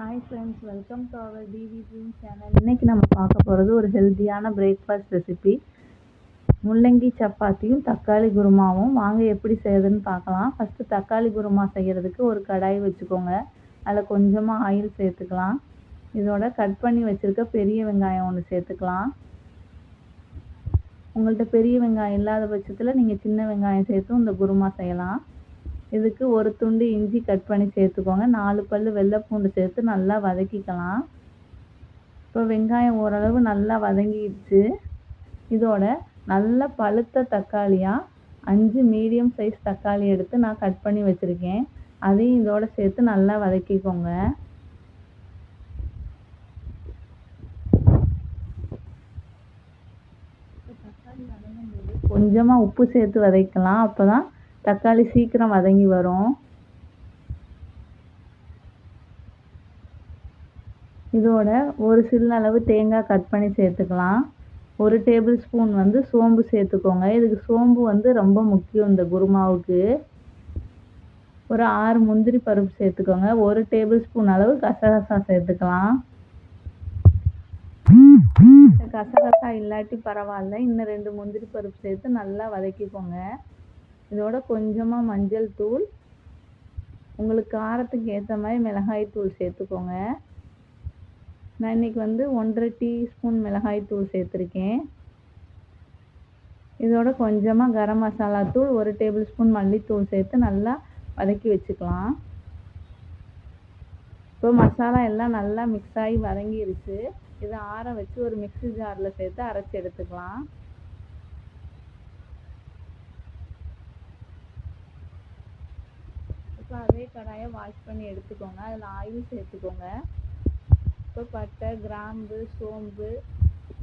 Hi friends welcome to our TV dream channel இன்றைக்கி நம்ம பார்க்க போகிறது ஒரு ஹெல்த்தியான பிரேக்ஃபாஸ்ட் ரெசிபி முள்ளங்கி சப்பாத்தியும் தக்காளி குருமாவும். வாங்க எப்படி செய்யுதுன்னு பார்க்கலாம். ஃபஸ்ட்டு தக்காளி குருமா செய்கிறதுக்கு ஒரு கடாய் வச்சுக்கோங்க. அதில் கொஞ்சமாக ஆயில் சேர்த்துக்கலாம். இதோட கட் பண்ணி வச்சுருக்க பெரிய வெங்காயம் ஒன்று சேர்த்துக்கலாம். உங்கள்கிட்ட பெரிய வெங்காயம் இல்லாத பட்சத்தில் நீங்கள் சின்ன வெங்காயம் சேர்த்தும் இந்த குருமா செய்யலாம். இதுக்கு ஒரு துண்டு இஞ்சி கட் பண்ணி சேர்த்துக்கோங்க. நாலு பல் வெள்ளைப்பூண்டு சேர்த்து நல்லா வதக்கிக்கலாம். இப்போ வெங்காயம் ஓரளவு நல்லா வதங்கிடுச்சு. இதோட நல்ல பழுத்த தக்காளியாக அஞ்சு மீடியம் சைஸ் தக்காளி எடுத்து நான் கட் பண்ணி வச்சுருக்கேன். அதையும் இதோட சேர்த்து நல்லா வதக்கிக்கோங்க. கொஞ்சமாக உப்பு சேர்த்து வதக்கலாம். அப்போ தான் தக்காளி சீக்கிரம் வதங்கி வரும். இதோட ஒரு சில அளவு தேங்காய் கட் பண்ணி சேர்த்துக்கலாம். ஒரு டேபிள் ஸ்பூன் வந்து சோம்பு சேர்த்துக்கோங்க. இதுக்கு சோம்பு வந்து ரொம்ப முக்கியம் இந்த குருமாவுக்கு. ஒரு ஆறு முந்திரி பருப்பு சேர்த்துக்கோங்க. ஒரு டேபிள் ஸ்பூன் அளவு கசகசா சேர்த்துக்கலாம். கசகசா இல்லாட்டி பரவாயில்ல. இன்னும் ரெண்டு முந்திரி பருப்பு சேர்த்து நல்லா வதக்கிக்கோங்க. இதோட கொஞ்சமாக மஞ்சள் தூள் உங்களுக்கு காரத்துக்கு ஏற்ற மாதிரி மிளகாய் தூள் சேர்த்துக்கோங்க. நான் இன்றைக்கி வந்து ஒன்றரை டீஸ்பூன் மிளகாய் தூள் சேர்த்துருக்கேன். இதோட கொஞ்சமாக கரம் மசாலா தூள் ஒரு டேபிள் ஸ்பூன் மல்லித்தூள் சேர்த்து நல்லா வதக்கி வச்சுக்கலாம். இப்போ மசாலா எல்லாம் நல்லா மிக்ஸ் ஆகி வதங்கிருச்சு. இதை ஆற வச்சு ஒரு மிக்ஸி ஜாரில் சேர்த்து அரைச்சி எடுத்துக்கலாம். இப்போ அதே கடாயை வாஷ் பண்ணி எடுத்துக்கோங்க. அதில் ஆயில் சேர்த்துக்கோங்க. இப்போ பட்டை கிராம்பு சோம்பு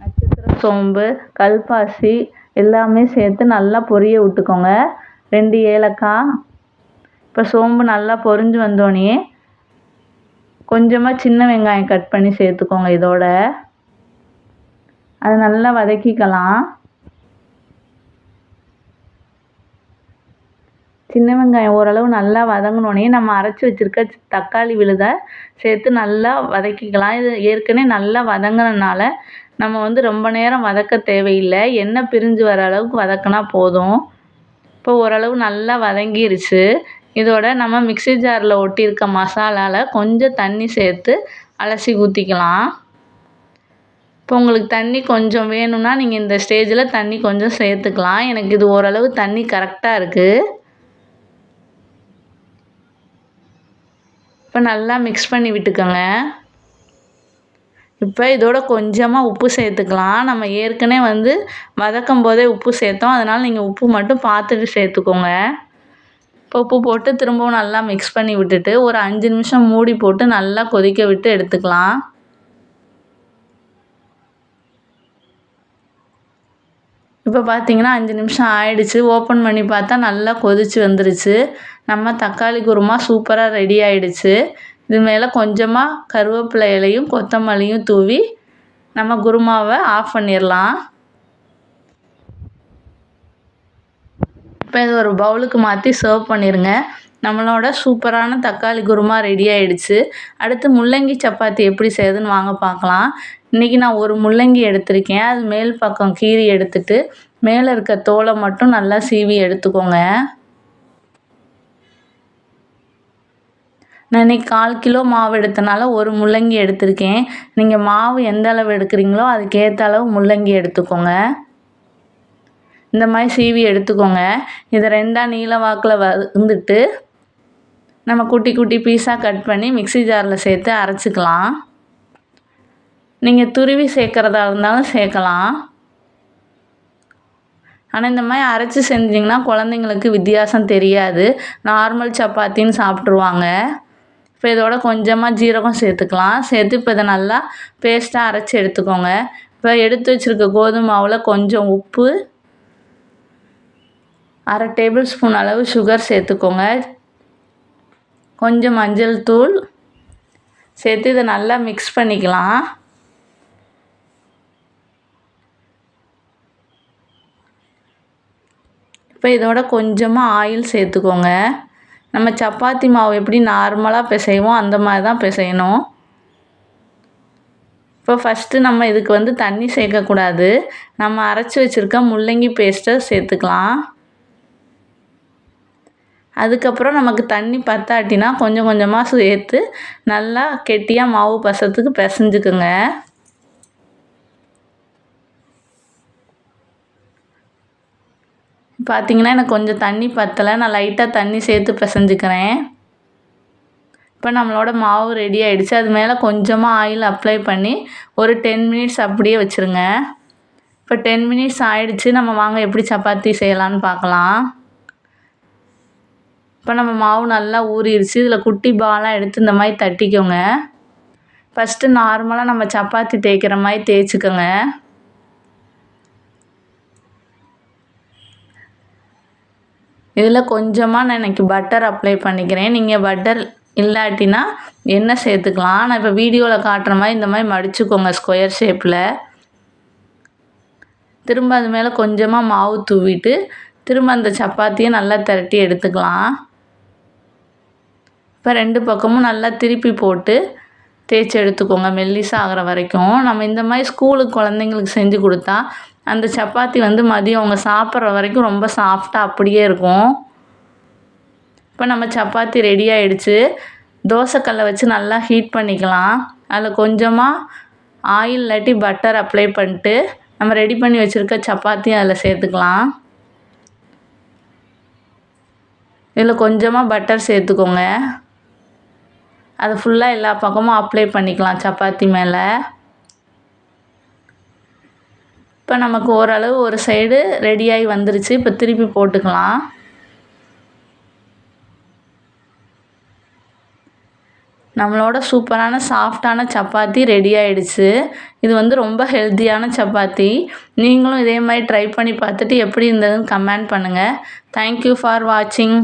நட்சத்திர சோம்பு கல்பாசி எல்லாமே சேர்த்து நல்லா பொரிய விட்டுக்கோங்க. ரெண்டு ஏலக்காய். இப்போ சோம்பு நல்லா பொரிஞ்சு வந்தோடனே கொஞ்சமாக சின்ன வெங்காயம் கட் பண்ணி சேர்த்துக்கோங்க இதோட. அதை நல்லா வதக்கிக்கலாம். சின்ன வெங்காயம் ஓரளவு நல்லா வதங்கினோடனே நம்ம அரைச்சி வச்சுருக்க தக்காளி விழுதை சேர்த்து நல்லா வதக்கிக்கலாம். இது ஏற்கனவே நல்லா வதங்கினனால நம்ம வந்து ரொம்ப நேரம் வதக்க தேவையில்லை. எண்ணெய் பிரிஞ்சு வர அளவுக்கு வதக்கினா போதும். இப்போ ஓரளவு நல்லா வதங்கிருச்சு. இதோட நம்ம மிக்ஸி ஜாரில் ஒட்டியிருக்க மசாலாவில் கொஞ்சம் தண்ணி சேர்த்து அலசி ஊற்றிக்கலாம் இப்போ உங்களுக்கு தண்ணி கொஞ்சம் வேணும்னா நீங்கள் இந்த ஸ்டேஜில் தண்ணி கொஞ்சம் சேர்த்துக்கலாம். எனக்கு இது ஓரளவு தண்ணி கரெக்டாக இருக்குது இப்போ நல்லா மிக்ஸ் பண்ணி விட்டுக்கோங்க. இப்போ இதோட கொஞ்சமாக உப்பு சேர்த்துக்கலாம். நம்ம ஏற்கனவே வந்து வதக்கும் போதே உப்பு சேர்த்தோம். அதனால் நீங்கள் உப்பு மட்டும் பார்த்துட்டு சேர்த்துக்கோங்க. இப்போ உப்பு போட்டு திரும்பவும் நல்லா மிக்ஸ் பண்ணி விட்டுட்டு ஒரு அஞ்சு நிமிஷம் மூடி போட்டு நல்லா கொதிக்க விட்டு எடுத்துக்கலாம். இப்போ பார்த்தீங்கன்னா அஞ்சு நிமிஷம் ஆயிடுச்சு. ஓப்பன் பண்ணி பார்த்தா நல்லா கொதிச்சு வந்துருச்சு. நம்ம தக்காளி குருமா சூப்பராக ரெடி ஆயிடுச்சு. இது மேலே கொஞ்சமாக கருவேப்பிலை இலையும் கொத்தமல்லியும் தூவி நம்ம குருமாவை ஆஃப் பண்ணிடலாம் இப்போ இது ஒரு பவுலுக்கு மாற்றி சர்வ் பண்ணிடுங்க நம்மளோட சூப்பரான தக்காளி குருமா ரெடி ஆயிடுச்சு. அடுத்து முள்ளங்கி சப்பாத்தி எப்படி செய்யுதுன்னு வாங்க பார்க்கலாம். இன்றைக்கி நான் ஒரு முள்ளங்கி எடுத்திருக்கேன். அது மேல் பக்கம் கீறி எடுத்துட்டு மேலே இருக்க தோலை மட்டும் நல்லா சீவி எடுத்துக்கோங்க. நான் இன்றைக்கி கால் கிலோ மாவு எடுத்தனால ஒரு முள்ளங்கி எடுத்திருக்கேன். நீங்கள் மாவு எந்த அளவு எடுக்கிறீங்களோ அதுக்கேற்ற அளவு முள்ளங்கி எடுத்துக்கோங்க. இந்த மாதிரி சீவி எடுத்துக்கோங்க. இதை ரெண்டாக நீல வாக்கில் வந்துட்டு நம்ம குட்டி குட்டி பீஸாக கட் பண்ணி மிக்ஸி ஜாரில் சேர்த்து அரைச்சிக்கலாம். நீங்கள் துருவி சேர்க்குறதா இருந்தாலும் சேர்க்கலாம். ஆனால் இந்த மாதிரி அரைச்சி செஞ்சிங்கன்னா குழந்தைங்களுக்கு வித்தியாசம் தெரியாது. நார்மல் சப்பாத்தின்னு சாப்பிட்ருவாங்க இப்போ இதோட கொஞ்சமாக ஜீரகம் சேர்த்துக்கலாம். சேர்த்து இப்போ இதை நல்லா பேஸ்ட்டாக அரைச்சி எடுத்துக்கோங்க. இப்போ எடுத்து வச்சுருக்க கோதுமை மாவில் கொஞ்சம் உப்பு அரை டேபிள் ஸ்பூன் அளவு சுகர் சேர்த்துக்கோங்க. கொஞ்சம் மஞ்சள் தூள் சேர்த்து இதை நல்லா மிக்ஸ் பண்ணிக்கலாம். இப்போ இதோட கொஞ்சமாக ஆயில் சேர்த்துக்கோங்க. நம்ம சப்பாத்தி மாவு எப்படி நார்மலாக பிசைவோம் அந்த மாதிரி தான் பிசையணும். இப்போ ஃபஸ்ட்டு நம்ம இதுக்கு வந்து தண்ணி சேர்க்கக்கூடாது. நம்ம அரைச்சி வச்சுருக்க முள்ளங்கி பேஸ்ட்டை சேர்த்துக்கலாம். அதுக்கப்புறம் நமக்கு தண்ணி பத்தாட்டினா கொஞ்சம் கொஞ்சமாக சேர்த்து நல்லா கெட்டியாக மாவு பசத்துக்கு பிசைஞ்சுக்குங்க. பார்த்திங்கன்னா எனக்கு கொஞ்சம் தண்ணி பத்தலை. நான் லைட்டாக தண்ணி சேர்த்து பிசைஞ்சுக்கிறேன். இப்போ நம்மளோட மாவு ரெடி ஆகிடுச்சு அது மேலே கொஞ்சமாக ஆயில் அப்ளை பண்ணி ஒரு டென் மினிட்ஸ் அப்படியே வச்சுருங்க. இப்போ டென் மினிட்ஸ் ஆகிடுச்சு நம்ம வாங்க எப்படி சப்பாத்தி செய்யலான்னு பார்க்கலாம் இப்போ நம்ம மாவு நல்லா ஊறிடுச்சு இதில் குட்டி பாலாக எடுத்து இந்த மாதிரி தட்டிக்கோங்க. ஃபஸ்ட்டு நார்மலாக நம்ம சப்பாத்தி தேய்க்கிற மாதிரி தேய்ச்சிக்கோங்க. இதில் கொஞ்சமாக நான் இன்றைக்கி பட்டர் அப்ளை பண்ணிக்கிறேன். நீங்கள் பட்டர் இல்லாட்டினா எண்ணெய் சேர்த்துக்கலாம். நான் இப்போ வீடியோவில் காட்டுற மாதிரி இந்த மாதிரி மடிச்சுக்கோங்க ஸ்கொயர் ஷேப்பில் திரும்ப அது மேலே கொஞ்சமாக மாவு தூவிட்டு திரும்ப அந்த சப்பாத்தியை நல்லா திரட்டி எடுத்துக்கலாம். இப்போ ரெண்டு பக்கமும் நல்லா திருப்பி போட்டு தேய்ச்சி எடுத்துக்கோங்க மெல்லிசாக ஆகிற வரைக்கும். நம்ம இந்த மாதிரி ஸ்கூலுக்கு குழந்தைங்களுக்கு செஞ்சு கொடுத்தா அந்த சப்பாத்தி வந்து மதியம் அவங்க சாப்பிட்ற வரைக்கும் ரொம்ப சாஃப்டாக அப்படியே இருக்கும். இப்போ நம்ம சப்பாத்தி ரெடி ஆகிடுச்சு தோசைக்கல்லை வச்சு நல்லா ஹீட் பண்ணிக்கலாம். அதில் கொஞ்சமாக ஆயில் இல்லாட்டி பட்டர் அப்ளை பண்ணிட்டு நம்ம ரெடி பண்ணி வச்சுருக்க சப்பாத்தி அதில் சேர்த்துக்கலாம். இதில் கொஞ்சமாக பட்டர் சேர்த்துக்கோங்க. அதை ஃபுல்லாக எல்லா பக்கமும் அப்ளை பண்ணிக்கலாம் சப்பாத்தி மேலே. இப்போ நமக்கு ஓரளவு ஒரு சைடு ரெடியாகி வந்துருச்சு. இப்போ திருப்பி போட்டுக்கலாம். நம்மளோட சூப்பரான சாஃப்டான சப்பாத்தி ரெடி ஆயிடுச்சு. இது வந்து ரொம்ப ஹெல்த்தியான சப்பாத்தி. நீங்களும் இதே மாதிரி ட்ரை பண்ணி பார்த்துட்டு எப்படி இருந்ததுன்னு கமெண்ட் பண்ணுங்கள் தேங்க்யூ ஃபார் வாட்சிங்